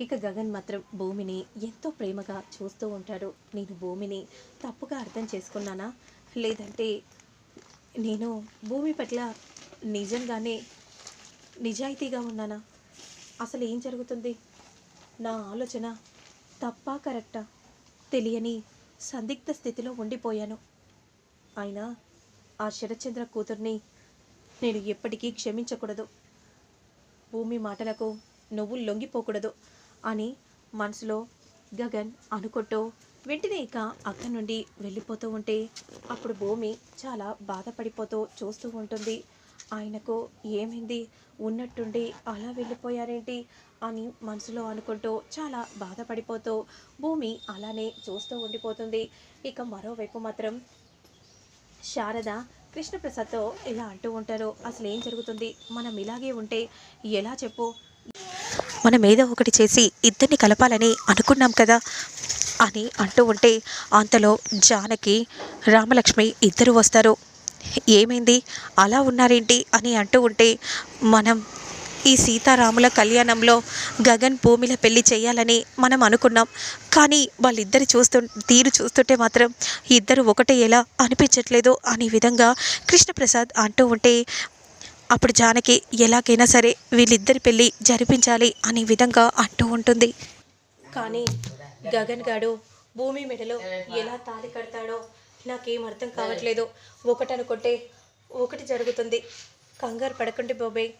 ఇక గగన్ మాత్రం భూమిని ఎంతో ప్రేమగా చూస్తూ ఉంటాడు. నేను భూమిని తప్పుగా అర్థం చేసుకున్నానా? లేదంటే నేను భూమి పట్ల నిజంగానే నిజాయితీగా ఉన్నానా? అసలు ఏం జరుగుతుంది? నా ఆలోచన తప్పా కరెక్టా? తెలియని సందిగ్ధ స్థితిలో ఉండిపోయాను. అయినా ఆ శరత్చంద్ర కూతుర్ని నేను ఎప్పటికీ క్షమించకూడదు. భూమి మాటలకు నువ్వు లొంగిపోకూడదు. అని మనసులో గగన్ అనుకుంటూ వెంటనే ఇక అక్కడి నుండి వెళ్ళిపోతూ ఉంటే అప్పుడు భూమి చాలా బాధపడిపోతూ చూస్తూ ఉంటుంది. ఆయనకు ఏమైంది? ఉన్నట్టుండి అలా వెళ్ళిపోయారేంటి? అని మనసులో అనుకుంటూ చాలా బాధపడిపోతూ భూమి అలానే చూస్తూ ఉండిపోతుంది. ఇక మరోవైపు మాత్రం శారద కృష్ణప్రసాద్తో ఇలా అంటూ ఉంటారు. అసలు ఏం జరుగుతుంది? మనం ఇలాగే ఉంటే ఎలా చెప్పు? మనం ఏదో ఒకటి చేసి ఇద్దరిని కలపాలని అనుకున్నాం కదా అని అంటూ ఉంటే అంతలో జానకి రామలక్ష్మి ఇద్దరు వస్తారు. ఏమైంది? అలా ఉన్నారేంటి? అని అంటూ ఉంటే మనం ఈ సీతారాముల కళ్యాణంలో గగన్ భూమిల పెళ్ళి చేయాలని మనం అనుకున్నాం. కానీ వాళ్ళిద్దరు చూస్తు తీరు చూస్తుంటే మాత్రం ఇద్దరు ఒకటే ఎలా అనిపించట్లేదు అనే విధంగా కృష్ణప్రసాద్ అంటూ ఉంటే అప్పుడు జానకి ఎలాగైనా సరే వీళ్ళిద్దరి పెళ్ళి జరిపించాలి అనే విధంగా అంటూ ఉంటుంది. కానీ గగన్ గాడు భూమి మెడలో ఎలా తాళి కడతాడో నాకేం అర్థం కావట్లేదు. ఒకటి అనుకుంటే ఒకటి జరుగుతుంది. కంగారు పడకండి బాబాయ్.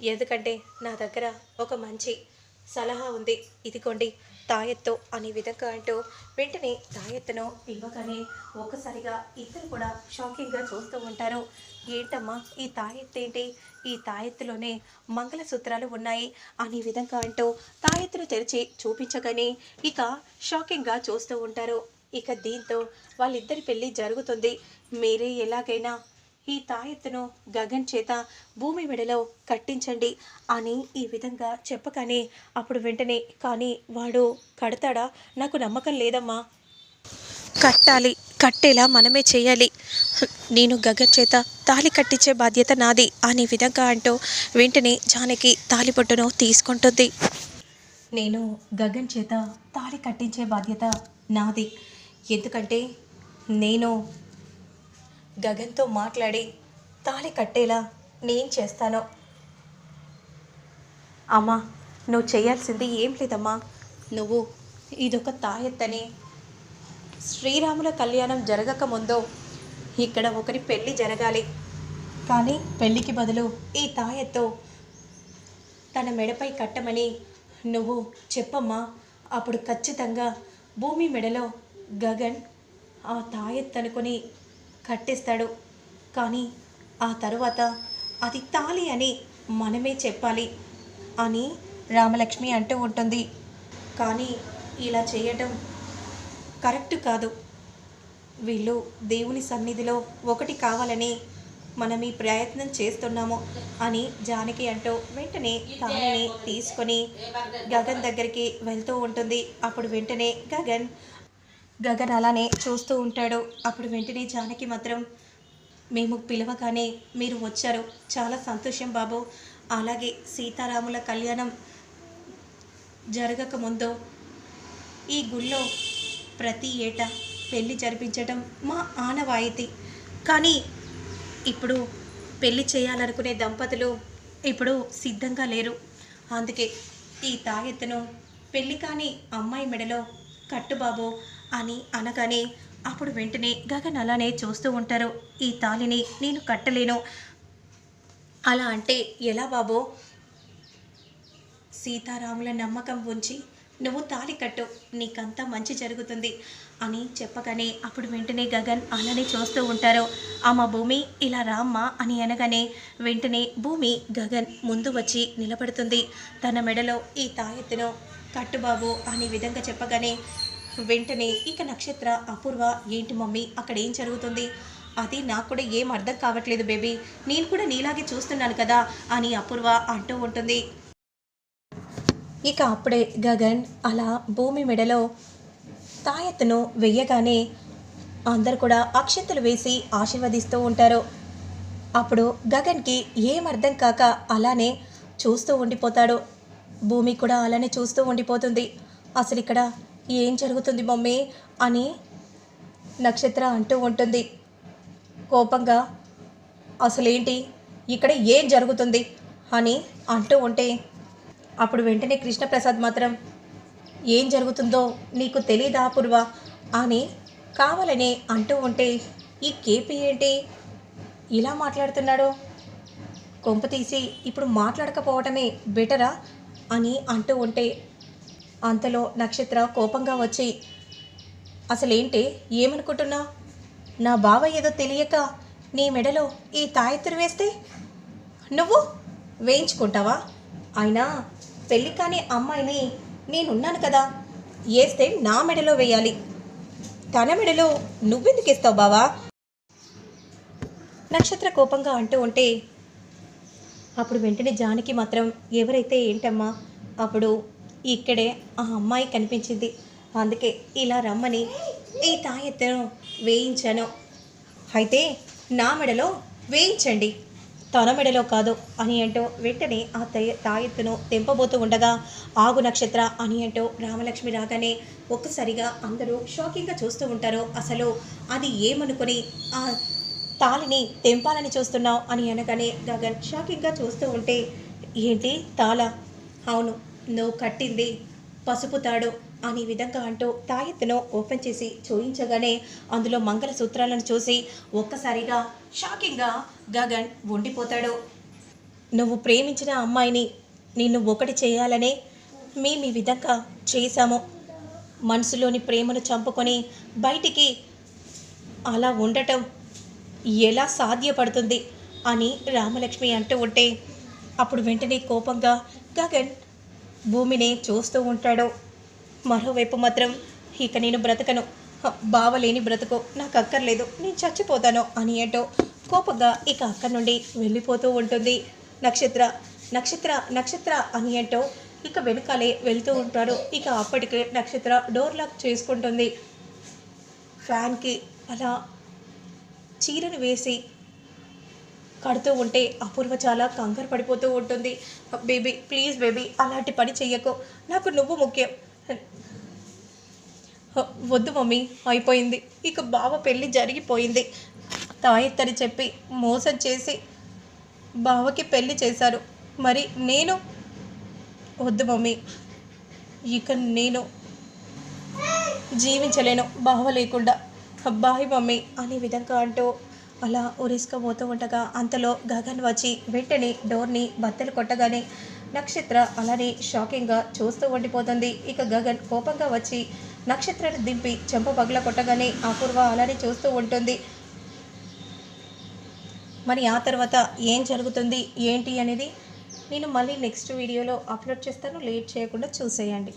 ఎందుకంటే నా దగ్గర ఒక మంచి సలహా ఉంది. ఇదిగోండి తాయెత్తు అనే విధంగా అంటూ వెంటనే తాయెత్తును ఇవ్వగానే ఒక్కసారిగా ఇద్దరు కూడా షాకింగ్గా చూస్తూ ఉంటారు. ఏంటమ్మా ఈ తాయెత్తు ఏంటి? ఈ తాయెత్తులోనే మంగళసూత్రాలు ఉన్నాయి అనే విధంగా అంటూ తాయెత్తును తెరిచి చూపించగానే ఇక షాకింగ్గా చూస్తూ ఉంటారు. ఇక దీంతో వాళ్ళిద్దరి పెళ్ళి జరుగుతుంది. మీరే ఎలాగైనా ఈ తాయెత్తును గగన్ చేత భూమి మెడలో కట్టించండి అని ఈ విధంగా చెప్పగానే అప్పుడు వెంటనే కానీ వాడు కడతాడా? నాకు నమ్మకం లేదమ్మా. కట్టాలి కట్టేలా మనమే చేయాలి. నేను గగన్ చేత తాళి కట్టించే బాధ్యత నాది అనే విధంగా అంటూ వెంటనే జానకి తాలిపొట్టును తీసుకుంటుంది. నేను గగన్ చేత తాళి కట్టించే బాధ్యత నాది. ఎందుకంటే నేను గగన్తో మాట్లాడి తాళి కట్టేలా నేను చేస్తాను. అమ్మా నువ్వు చేయాల్సింది ఏం లేదమ్మా. నువ్వు ఇదొక తాయెత్తని. శ్రీరాముల కళ్యాణం జరగక ముందు ఇక్కడ ఒకరి పెళ్ళి జరగాలి. కానీ పెళ్ళికి బదులు ఈ తాయెత్తో తన మెడపై కట్టమని నువ్వు చెప్పమ్మా. అప్పుడు ఖచ్చితంగా భూమి మెడలో గగన్ ఆ తాయెత్తు అనుకొని కట్టేస్తాడు. కానీ ఆ తరువాత అది తాళి అని మనమే చెప్పాలి అని రామలక్ష్మి అంటూ ఉంటుంది. కానీ ఇలా చేయటం కరెక్ట్ కాదు. వీళ్ళు దేవుని సన్నిధిలో ఒకటి కావాలని మనం ఈ ప్రయత్నం చేస్తున్నాము అని జానకి అంటూ వెంటనే తాళిని తీసుకొని గగన్ దగ్గరికి వెళ్తూ ఉంటుంది. అప్పుడు వెంటనే గగన్ గగన్ అలానే చూస్తూ ఉంటాడు. అప్పుడు వెంటనే జానకి మాత్రం మేము పిలవగానే మీరు వచ్చారు. చాలా సంతోషం బాబు. అలాగే సీతారాముల కళ్యాణం జరగకముందు ఈ గుళ్ళో ప్రతి ఏటా పెళ్ళి జరిపించడం మా ఆనవాయితీ. కానీ ఇప్పుడు పెళ్ళి చేయాలనుకునే దంపతులు ఇప్పుడు సిద్ధంగా లేరు. అందుకే ఈ తాయెత్తును పెళ్ళి కాని అమ్మాయి మెడలో కట్టుబాబు అని అనగానే అప్పుడు వెంటనే గగన్ అలానే చూస్తూ ఉంటారు. ఈ తాళిని నేను కట్టలేను. అలా అంటే ఎలా బాబో? సీతారాముల నమ్మకం ఉంచి నువ్వు తాలి కట్టు నీకంతా మంచి జరుగుతుంది అని చెప్పగానే అప్పుడు వెంటనే గగన్ అలానే చూస్తూ ఉంటారు. అమ్మ భూమి ఇలా రామ్మా అని అనగానే వెంటనే భూమి గగన్ ముందు వచ్చి నిలబడుతుంది. తన మెడలో ఈ తాయెత్తును కట్టుబాబు అనే విధంగా చెప్పగానే వెంటనే ఇక నక్షత్ర అపూర్వ ఏంటి మమ్మీ అక్కడ ఏం జరుగుతుంది? అది నాకు కూడా ఏం అర్థం కావట్లేదు బేబీ. నేను కూడా నీలాగే చూస్తున్నాను కదా అని అపూర్వ అంటూ ఉంటుంది. ఇక అప్పుడే గగన్ అలా భూమి మెడలో తాయెత్తును వెయ్యగానే అందరు కూడా అక్షంతలు వేసి ఆశీర్వదిస్తూ ఉంటారు. అప్పుడు గగన్కి ఏం అర్థం కాక అలానే చూస్తూ ఉండిపోతాడు. భూమి కూడా అలానే చూస్తూ ఉండిపోతుంది. అసలు ఇక్కడ ఏం జరుగుతుంది మమ్మీ? అని నక్షత్ర అంటూ ఉంటుంది. కోపంగా అసలేంటి? ఇక్కడ ఏం జరుగుతుంది? అని అంటూ ఉంటే అప్పుడు వెంటనే కృష్ణప్రసాద్ మాత్రం ఏం జరుగుతుందో నీకు తెలీదా పూర్వ? అని కావాలని అంటూ ఉంటే ఈ కేపీ ఏంటి? ఇలా మాట్లాడుతున్నాడు? కొంప తీసి ఇప్పుడు మాట్లాడకపోవటమే బెటరా? అని అంటూ ఉంటే అంతలో నక్షత్ర కోపంగా వచ్చి అసలేంటి? ఏమనుకుంటున్నా? నా బావ ఏదో తెలియక నీ మెడలో ఈ తాయెత్తురు వేస్తే నువ్వు వేయించుకుంటావా? అయినా పెళ్ళి కాని అమ్మాయిని నేనున్నాను కదా వేస్తే నా మెడలో వేయాలి. తన మెడలో నువ్వెందుకు ఇస్తావు బావా? నక్షత్ర కోపంగా అంటూ ఉంటే అప్పుడు వెంటనే జానకి మాత్రం ఎవరైతే ఏంటమ్మా? అప్పుడు ఇక్కడే ఆ అమ్మాయి కనిపించింది. అందుకే ఇలా రమ్మని ఈ తాయెత్తును వేయించాను. అయితే నా మెడలో వేయించండి. తన మెడలో కాదు అని అంటూ వెంటనే ఆ తయ తాయెత్తును తెంపబోతూ ఉండగా ఆగు నక్షత్ర అని అంటూ రామలక్ష్మి రాగానే ఒక్కసారిగా అందరూ షాకింగ్గా చూస్తూ ఉంటారు. అసలు అది ఏమనుకొని ఆ తాళిని తెంపాలని చూస్తున్నావు అని అనగానే గగన్ షాకింగ్గా చూస్తూ ఉంటే ఏంటి తాళ? అవును నువ్వు కట్టింది పసుపు తాడు అనే విధంగా అంటూ తాయెత్తును ఓపెన్ చేసి చూయించగానే అందులో మంగళసూత్రాలను చూసి ఒక్కసారిగా షాకింగ్గా గగన్ ఉండిపోతాడు. నువ్వు ప్రేమించిన అమ్మాయిని నిన్ను ఒకటి చేయాలనే మేము ఈ విధంగా చేశాము. మనసులోని ప్రేమను చంపుకొని బయటికి అలా ఉండటం ఎలా సాధ్యపడుతుంది అని రామలక్ష్మి అంటూ ఉంటే అప్పుడు వెంటనే కోపంగా గగన్ భూమిని చూస్తూ ఉంటాడు? మరోవైపు మాత్రం ఇక నేను బ్రతకను. బావలేని బ్రతుకు. నాకు అక్కర్లేదు. నేను చచ్చిపోతాను అని అంటూ కోపంగా ఇక అక్కడి నుండి వెళ్ళిపోతూ ఉంటుంది. నక్షత్ర నక్షత్ర నక్షత్ర అని అంటూ ఇక వెనకాలే వెళ్తూ ఉంటారు ఇక అప్పటికే నక్షత్ర డోర్ లాక్ చేసుకుంటుంది. ఫ్యాన్కి అలా చీరను వేసి కడుతూ ఉంటే అపూర్వ చాలా కంగారు పడిపోతూ ఉంటుంది. బేబీ ప్లీజ్ బేబీ అలాంటి పని చెయ్యకు. నాకు నువ్వు ముఖ్యం. వద్దు మమ్మీ అయిపోయింది. ఇక బావ పెళ్ళి జరిగిపోయింది. తాయెత్తని చెప్పి మోసం చేసి బావకి పెళ్ళి చేశారు. మరి నేను? వద్దు మమ్మీ ఇక నేను జీవించలేను. బావ లేకుండా. బాయ్ మమ్మీ అనే విధంగా అంటూ అలా ఉరిసుకపోతూ ఉండగా అంతలో గగన్ వచ్చి వెంటనే డోర్ని బద్దలు కొట్టగానే నక్షత్ర అలానే షాకింగ్గా చూస్తూ ఉండిపోతుంది. ఇక గగన్ కోపంగా వచ్చి నక్షత్రాన్ని దింపి చెంప పగల కొట్టగానే అపూర్వ అలానే చూస్తూ ఉంటుంది. మరి ఆ తర్వాత ఏం జరుగుతుంది? ఏంటి అనేది నేను మళ్ళీ నెక్స్ట్ వీడియోలో అప్లోడ్ చేస్తాను. లేట్ చేయకుండా చూసేయండి.